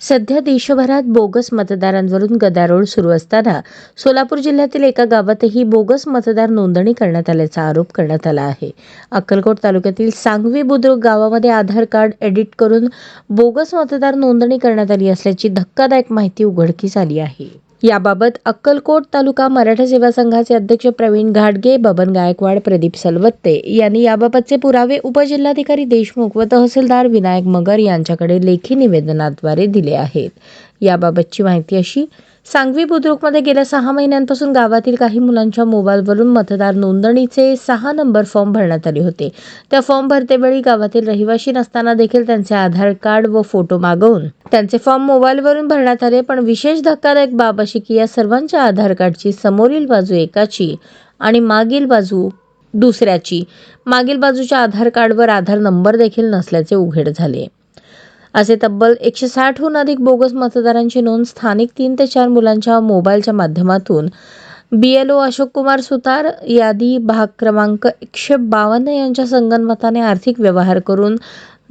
सध्या देशभरात बोगस मतदारांवरून गदारोळ सुरू असताना सोलापूर जिल्ह्यातील एका गावातही बोगस मतदार नोंदणी करण्यात आल्याचा आरोप करण्यात आला आहे. अक्कलकोट तालुक्यातील सांगवी बुद्रुक गावामध्ये आधार कार्ड एडिट करून बोगस मतदार नोंदणी करण्यात आली असल्याची धक्कादायक माहिती उघडकीस आली आहे. याबाबत अक्कलकोट तालुका मराठा सेवा संघाचे अध्यक्ष प्रवीण घाटगे बबन गायकवाड प्रदीप सलवत्ते यांनी याबाबतचे पुरावे उपजिल्हाधिकारी देशमुख व तहसीलदार विनायक मगर यांच्याकडे लेखी निवेदनाद्वारे दिले आहेत. याबाबतची माहिती अशी. सांगवी बुद्रुकमध्ये गेल्या सहा महिन्यांपासून गावातील काही मुलांच्या मोबाईलवरून मतदार नोंदणीचे सहा नंबर फॉर्म भरण्यात आले होते. त्या फॉर्म भरतेवेळी गावातील रहिवाशी नसताना देखील त्यांचे आधार कार्ड व फोटो मागवून त्यांचे फॉर्म मोबाईलवरून भरण्यात आले पण विशेष धक्कादायक बाब अशी की या सर्वांच्या आधार कार्डची समोरील बाजू एकाची आणि मागील बाजू दुसऱ्याची. मागील बाजूच्या आधार कार्डवर आधार नंबर देखील नसल्याचे उघड झाले. असे तब्बल एकशे साठहून अधिक बोगस मतदारांची नोंद स्थानिक तीन ते चार मुलांच्या मोबाईलच्या माध्यमातून. B L O Ashok Kumar Sutar यादी भाग क्रमांक एकशे बावन्न यांच्या संगनमताने आर्थिक व्यवहार करून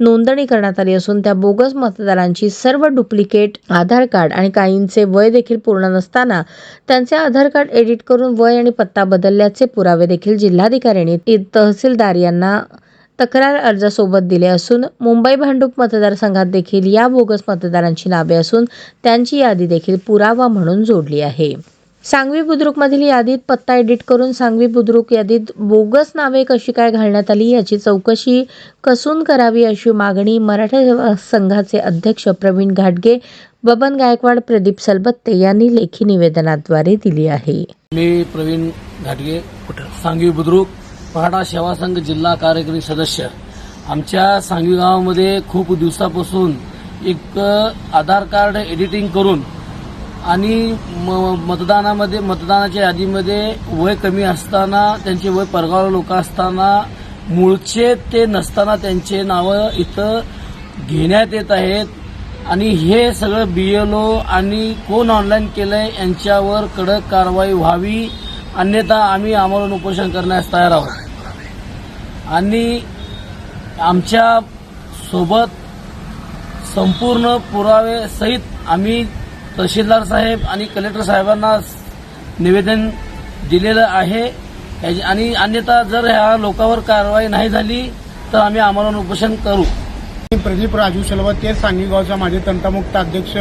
नोंदणी करण्यात आली असून त्या बोगस मतदारांची सर्व डुप्लिकेट आधार कार्ड आणि काहींचे वय देखील पूर्ण नसताना त्यांचे आधार कार्ड एडिट करून वय आणि पत्ता बदलल्याचे पुरावे देखील जिल्हाधिकाऱ्यांनी तहसीलदार यांना तक्रार अर्जासोबत दिले असून मुंबई भांडूप मतदारसंघात देखील या बोगस मतदारांची नावे असून त्यांची यादी देखील पुरावा म्हणून जोडली आहे. सांगवी बुद्रुकमधील यादीत पत्ता एडिट करून सांगवी बुद्रुक यादीत बोगस नावे कशी काय घालण्यात आली याची चौकशी कसून करावी अशी मागणी मराठा सेवा संघाचे अध्यक्ष प्रवीण घाटगे बबन गायकवाड प्रदीप सलबत्ते यांनी लेखी निवेदनाद्वारे दिली आहे. मी प्रवीण घाटगे सांगवी बुद्रुक. पहाटा सेवा संघ जिल्हा कार्यकारी सदस्य. आमच्या सांगवी गावामध्ये खूप दिवसापासून एक आधार कार्ड एडिटिंग करून आणि म- मतदानामध्ये मतदानाच्या यादीमध्ये वय कमी असताना त्यांचे वय परगाव लोक असताना मूळचे ते नसताना त्यांचे नावं इथं घेण्यात येत आहेत. आणि हे सगळं बी एल ओ आणि कोण ऑनलाईन केलंय यांच्यावर कडक कारवाई व्हावी अन्यथा आम्ही आम्हाला उपोषण करण्यास तयार आहोत. आणि आमच्यासोबत संपूर्ण पुरावे सहित आम्ही तहसीलदार साहेब आणि कलेक्टर साहेबांना निवेदन दिलेलं आहे. आणि अन्यथा जर ह्या लोकांवर कारवाई नाही झाली तर आम्ही आमरण उपोषण करू. मी प्रदीप राजू सलवते सांगवी गावचा माझे तंटामुक्त अध्यक्ष.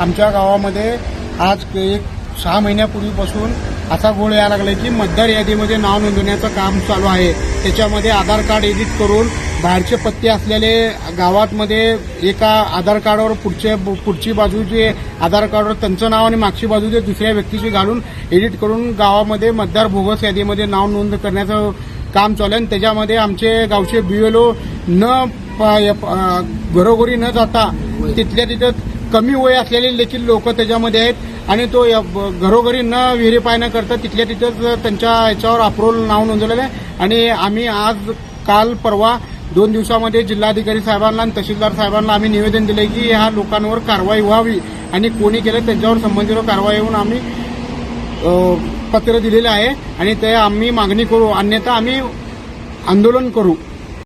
आमच्या गावामध्ये आज एक सहा महिन्यापूर्वीपासून असा गोळ यायला लागलाय की मतदार यादीमध्ये नाव नोंदवण्याचं काम चालू आहे. त्याच्यामध्ये आधार कार्ड एडिट करून बाहेरचे पत्ते असलेले गावातमध्ये एका आधार कार्डावर पुढचे पुढची बाजू जे आधार कार्डवर त्यांचं नाव आणि मागची बाजू जे दुसऱ्या व्यक्तीची घालून एडिट करून गावामध्ये मतदार बोगस यादीमध्ये नाव नोंद करण्याचं काम चालू आहे. आणि त्याच्यामध्ये आमचे गावचे बीएलओ न घरोघरी न जाता तिथल्या तिथं कमी वय असलेले देखील लोक त्याच्यामध्ये आहेत. आणि तो य- घरोघरी न व्हेरीफाय न करता तिथल्या तिथंच त्यांच्या याच्यावर अप्रुव्हल नाव नोंदवलेलं आहे. आणि आम्ही आज काल परवा दोन दिवसामध्ये जिल्हाधिकारी साहेबांना आणि तहसीलदार साहेबांना आम्ही निवेदन दिले की ह्या लोकांवर कारवाई व्हावी आणि कोणी केलं त्यांच्यावर संबंधित कारवाई होऊन आम्ही पत्र दिलेलं आहे. आणि ते आम्ही मागणी करू. अन्यथा आम्ही आंदोलन करू.